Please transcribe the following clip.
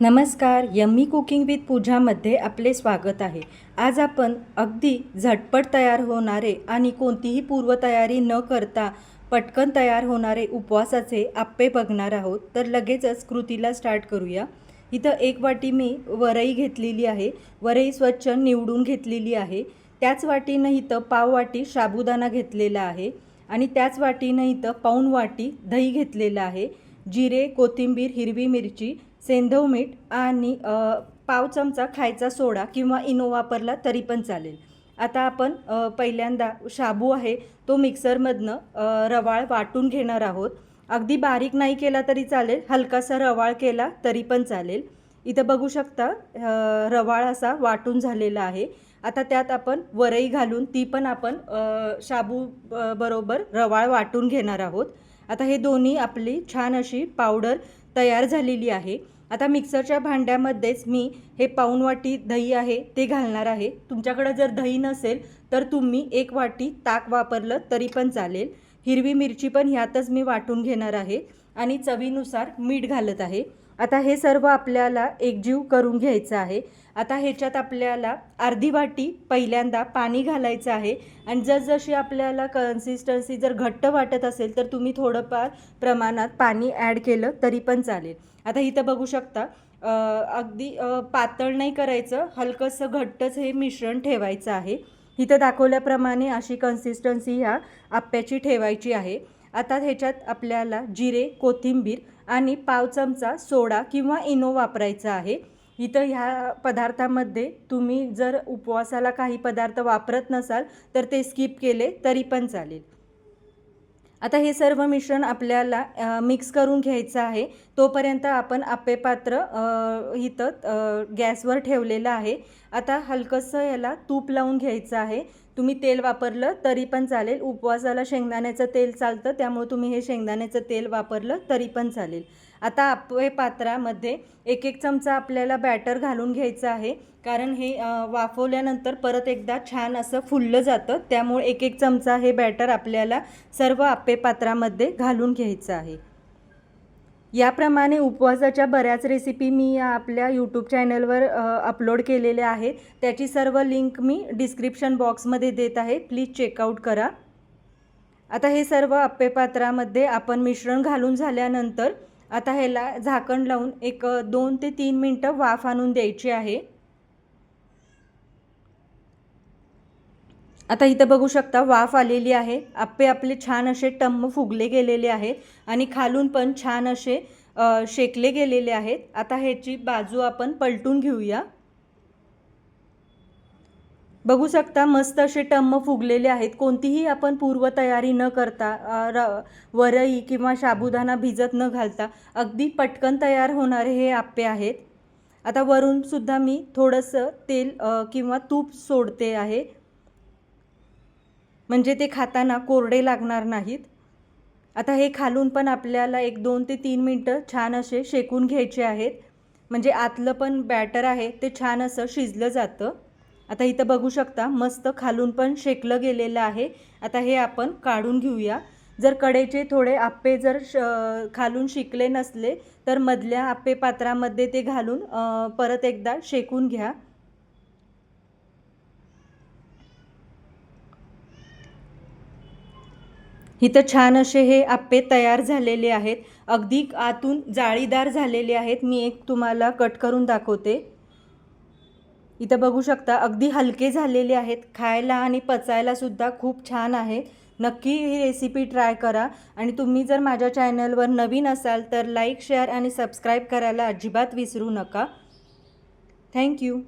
नमस्कार yummy cooking with पूजामध्ये आपले स्वागत आहे. आज आपण अगदी झटपट तयार होणारे आणि कोणतीही पूर्वतयारी न करता पटकन तयार होणारे उपवासाचे आप्पे बघणार आहोत. तर लगेचच कृतीला स्टार्ट करूया. इथं एक वाटी मी वरई घेतलेली आहे. वरई स्वच्छ निवडून घेतलेली आहे. त्याच वाटीनं इथं पाव वाटी साबुदाणा घेतलेला आहे आणि त्याच वाटीनं इथं पाऊण वाटी दही घेतलेलं आहे. जिरे कोथिंबीर हिरवी मिरची सेंधव मीठ आणि पाव चमचा खायचा सोडा किंवा इनो वापरला तरी पण चालेल. आता आपण पहिल्यांदा शाबू आहे तो मिक्सरमधनं रवाळ वाटून घेणार आहोत. अगदी बारीक नाही केला तरी चालेल हलकासा रवाळ केला तरी पण चालेल. इथं बघू शकता रवाळ असा वाटून झालेला आहे. आता त्यात आपण वरई घालून ती पण आपण शाबू बरोबर रवाळ वाटून घेणार आहोत. आता हे दोन्ही आपली छान अशी पावडर तयार झालेली आहे. आता मिक्सरच्या भांड्यामध्येच मी हे पाऊण वाटी दही आहे ते घालणार आहे. तुमच्याकडं जर दही नसेल तर तुम्ही एक वाटी ताक वापरलं तरी पण चालेल. हिरवी मिरची पण ह्यातच मी वाटून घेणार आहे आणि चवीनुसार मीठ घालत आहे. आता हे सर्व आपल्याला एकजीव करून घ्यायचं आहे. आता ह्याच्यात आपल्याला अर्धी वाटी पहिल्यांदा पाणी घालायचं आहे. आणि जसजशी आपल्याला कन्सिस्टन्सी जर घट्ट वाटत असेल तर तुम्ही थोडंफार प्रमाणात पाणी ॲड केलं तरी पण चालेल. आता इथं बघू शकता अगदी पातळ नाही करायचं हलकंसं घट्टच हे मिश्रण ठेवायचं आहे. इथं दाखवल्याप्रमाणे अशी कन्सिस्टन्सी ह्या आप्याची ठेवायची आहे. आता ह्याच्यात आपल्याला जिरे कोथिंबीर आणि पाव चमचा सोडा किंवा इनो वापरायचा आहे. इथं ह्या पदार्थामध्ये तुम्ही जर उपवासाला काही पदार्थ वापरत नसाल तर ते स्किप केले तरी पण चालेल. आता हे सर्व मिश्रण आपल्याला मिक्स करून घ्यायचं आहे. तोपर्यंत आपण आप्पे पात्र इथं गॅसवर ठेवलेलं आहे. आता हलकंसं याला तूप लावून घ्यायचं आहे. तुम्ही तेल वापरलं तरी पण चालेल. उपवासाला शेंगदाण्याचं तेल चालतं त्यामुळे तुम्ही हे शेंगदाण्याचं तेल वापरलं तरी पण चालेल. आता आप्पे पात्रामध्ये एक एक चमचा आपल्याला बॅटर घालून घ्यायचं आहे. कारण हे वाफवल्यानंतर परत एकदा छान असं फुललं जातं. त्यामुळे एक एक चमचा हे बॅटर आपल्याला सर्व आप्पे पात्रामध्ये घालून घ्यायचं आहे. याप्रमाणे उपवासाच्या बऱ्याच रेसिपी मी या आपल्या यूट्यूब चॅनलवर अपलोड केलेल्या आहेत. त्याची सर्व लिंक मी डिस्क्रिप्शन बॉक्समध्ये देत आहे. प्लीज चेकआउट करा. आता हे सर्व आप्पे पात्रामध्ये आपण मिश्रण घालून झाल्यानंतर आता ह्याला झाकण लावून एक दोन ते तीन मिनटं वाफ आणून द्यायची आहे. आता इथं बघू शकता वाफ आलेली आहे. आप्पे आपले छान असे टम्म फुगले गेलेले आहेत आणि खालून पण छान असे शेकले गेलेले आहेत. आता ह्याची बाजू आपण पलटून घेऊया. बघू शकता मस्त असे टम्म फुगलेले आहेत. कोणतीही आपण पूर्वतयारी न करता र वरई किंवा साबुदाणा भिजत न घालता अगदी पटकन तयार होणारे हे आप्पे आहेत. आता वरून सुद्धा मी थोडंसं तेल किंवा तूप सोडते आहे. म्हणजे ते खाताना कोरडे लागणार नाहीत. आता हे खालून पण आपल्याला एक दोन ते तीन मिनटं छान असे शेकून घ्यायचे आहेत. म्हणजे आतलं पण बॅटर आहे ते छान असं शिजलं जातं. आता इथं बघू शकता मस्त खालून पण शेकलं गेलेलं आहे. आता हे आपण काढून घेऊया. जर कडेचे थोडे आप्पे जर श खालून शिकले नसले तर मधल्या आप्पे पात्रामध्ये ते घालून परत एकदा शेकून घ्या. इथं छान असे हे आप्पे तयार झालेले आहेत. अगदी आतून जाळीदार झालेले आहेत. मी एक तुम्हाला कट करून दाखवते. इथं बघू शकता अगदी हलके झालेले आहेत. खायला आणि पचायला सुद्धा खूप छान आहे. नक्की ही रेसिपी ट्राय करा. आणि तुम्ही जर माझ्या चॅनलवर नवीन असाल तर लाईक शेअर आणि सबस्क्राईब करायला अजिबात विसरू नका. थँक्यू